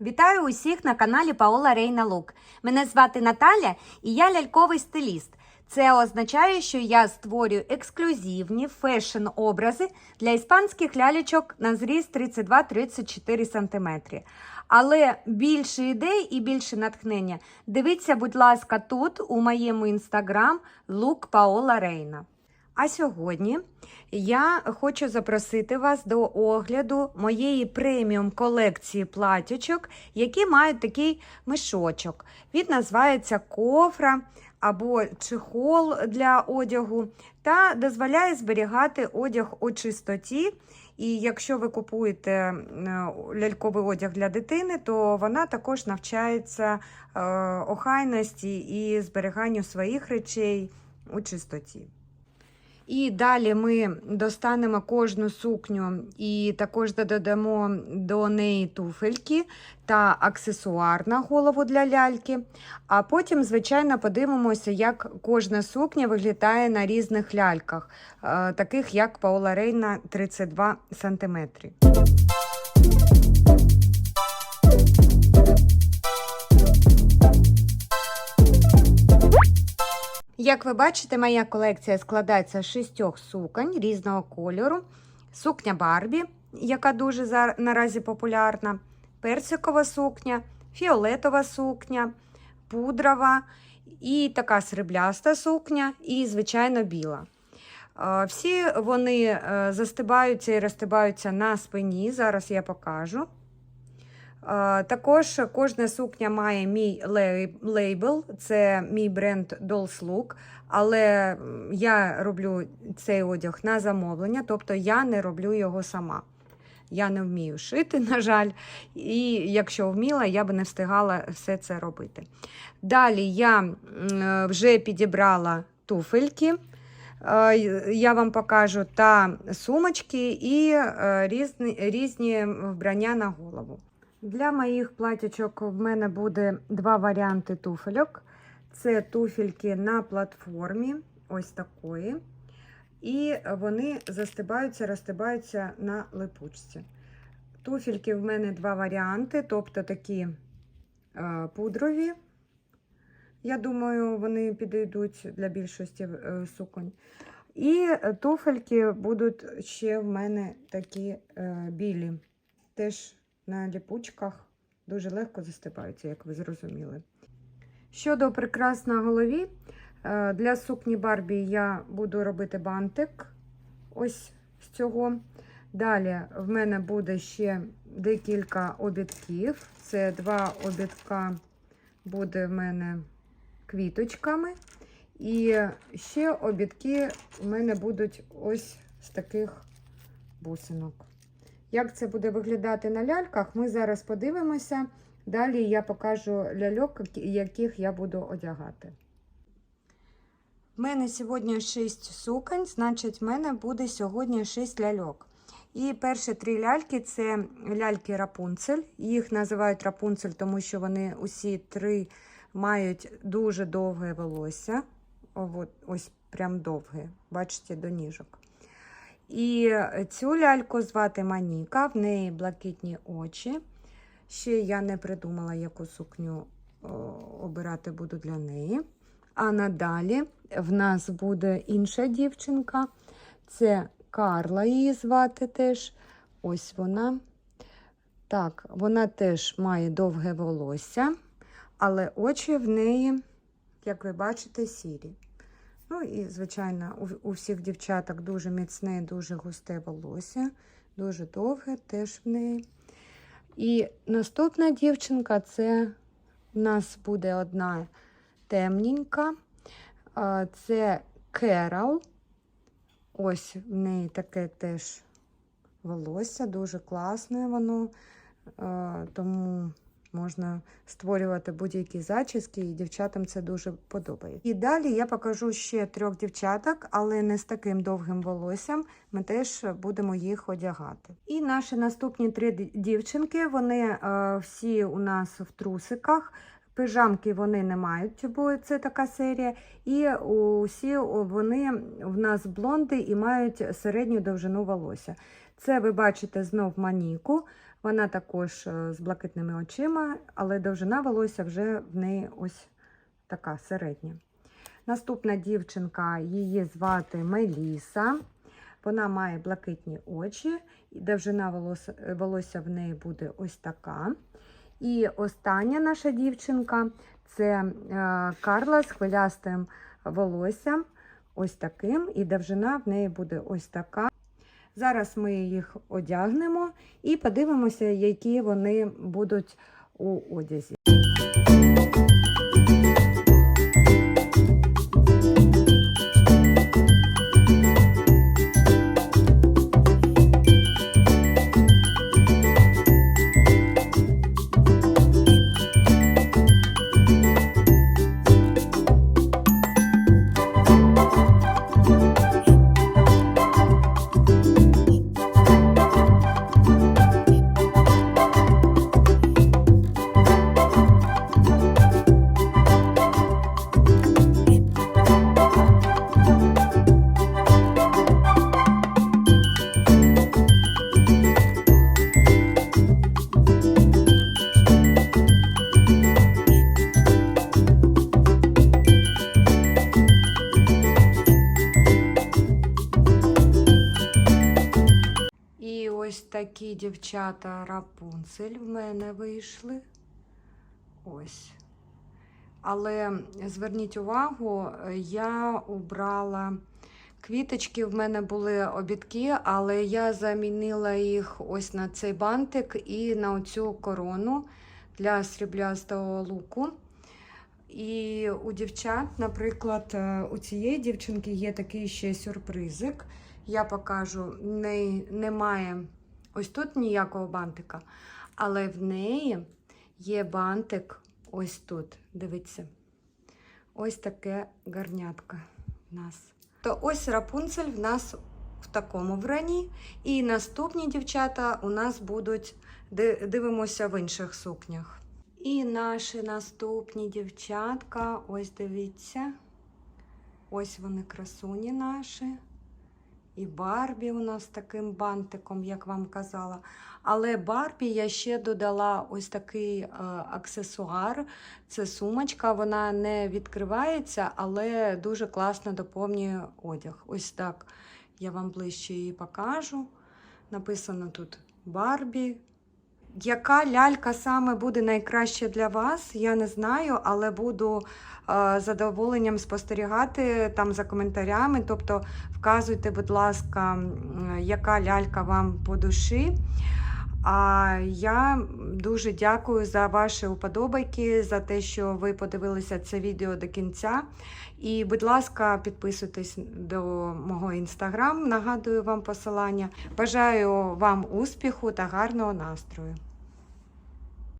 Вітаю усіх на каналі Паола Рейна Лук. Мене звати Наталя і я ляльковий стиліст. Це означає, що я створюю ексклюзивні фешн-образи для іспанських лялечок на зріст 32-34 см. Але більше ідей і більше натхнення дивіться, будь ласка, тут у моєму інстаграм Лук Паола Рейна. А сьогодні я хочу запросити вас до огляду моєї преміум колекції платячок, які мають такий мішочок. Він називається кофра або чехол для одягу та дозволяє зберігати одяг у чистоті. І якщо ви купуєте е, ляльковий одяг для дитини, то вона також навчається е, охайності і зберіганню своїх речей у чистоті. І далі ми достанемо кожну сукню і також додамо до неї туфельки та аксесуар на голову для ляльки. А потім, звичайно, подивимося, як кожна сукня виглядає на різних ляльках, е, таких як Паула Рейна 32 см. Як ви бачите, моя колекція складається з шістьох суконь різного кольору. Сукня Барбі, яка дуже наразі популярна, персикова сукня, фіолетова сукня, пудрова і така срібляста сукня, і, звичайно, біла. Е, Всі вони е, застибаються і розстибаються на спині. Зараз я покажу. Також кожна сукня має мій лейбл, це мій бренд Dolls Look, але я роблю цей одяг на замовлення, тобто я не роблю його сама. Я не вмію шити, на жаль, і якщо вміла, я би не встигала все це робити. Далі я вже підібрала туфельки. Я вам покажу та сумочки і е, різні, різні вбрання на голову. Для моїх платячок в мене буде два варіанти туфельок. Це туфельки на платформі, ось такої. І вони застибаються, розстибаються на липучці. Туфельки в мене два варіанти, тобто такі е, пудрові. Я думаю, вони підійдуть для більшості е, суконь. І туфельки будуть ще в мене такі е, білі. Теж на ліпучках дуже легко застипаються, як ви зрозуміли. Щодо прикрас на голові, е, для сукні Барбі я буду робити бантик ось з цього. Далі в мене буде ще декілька обідків. Це два обідка буде в мене квіточками. І ще обідки в мене будуть ось з таких бусинок. Як це буде виглядати на ляльках, ми зараз подивимося. Далі я покажу ляльок, яких я буду одягати. У мене сьогодні 6 суконь, значить, в мене буде сьогодні 6 ляльок. І перші три ляльки це ляльки Рапунцель. Їх називають Рапунцель, тому що вони усі три мають дуже довге волосся. Ось прям довге, бачите, до ніжок. І цю ляльку звати Маніка, в неї блакитні очі. Ще я не придумала, яку сукню обирати буду для неї. А надалі в нас буде інша дівчинка. Це Карла її звати теж. Ось вона. Так, вона теж має довге волосся, але очі в неї, як ви бачите, сірі. Ну і, звичайно, у, у всіх дівчаток дуже міцне, дуже густе волосся, дуже довге теж в неї. І наступна дівчинка це в нас буде одна темненька. Це Керол. Ось в неї таке теж волосся, дуже класне воно, тому можна створювати будь-які зачіски, і дівчатам це дуже подобається. І далі я покажу ще трьох дівчаток, але не з таким довгим волоссям. Ми теж будемо їх одягати. І наші наступні три дівчинки, вони е, всі у нас в трусиках. Пижамки вони не мають, бо це така серія. І усі вони в нас блонди і мають середню довжину волосся. Це ви бачите знов маніку. Вона також е, з блакитними очима, але довжина волосся вже в неї ось така середня. Наступна дівчинка, її звати Меліса. Вона має блакитні очі, і довжина волосся в неї буде ось така. І остання наша дівчинка це е, Карла з хвилястим волоссям, ось таким, і довжина в неї буде ось така. Зараз ми їх одягнемо і подивимося, які вони будуть у одязі. Такі дівчата Рапунцель в мене вийшли. Ось. Але зверніть увагу, я обрала квіточки, в мене були обідки, але я замінила їх ось на цей бантик і на оцю корону для сріблястого луку. І у дівчат, наприклад, е, у цієї дівчинки є такий ще сюрпризик. Я покажу, не, немає ось тут ніякого бантика, але в неї є бантик ось тут. Дивіться. Ось таке гарнятка в нас. То ось рапунцель в нас в такому врані. І наступні дівчата у нас будуть, дивимося в інших сукнях. І наші наступні дівчатка, ось дивіться. Ось вони красуні наші. І Барбі у нас таким бантиком, як вам казала. Але Барбі я ще додала ось такий е, аксесуар. Це сумочка, вона не відкривається, але дуже класно доповнює одяг. Ось так я вам ближче її покажу. Написано тут Барбі. Яка лялька саме буде найкраще для вас, я не знаю, але буду е, з задоволенням спостерігати там за коментарями. Тобто вказуйте, будь ласка, яка лялька вам по душі. А я дуже дякую за ваші уподобайки, за те, що ви подивилися це відео до кінця. І, будь ласка, підписуйтесь до мого інстаграм. Нагадую вам посилання. Бажаю вам успіху та гарного настрою.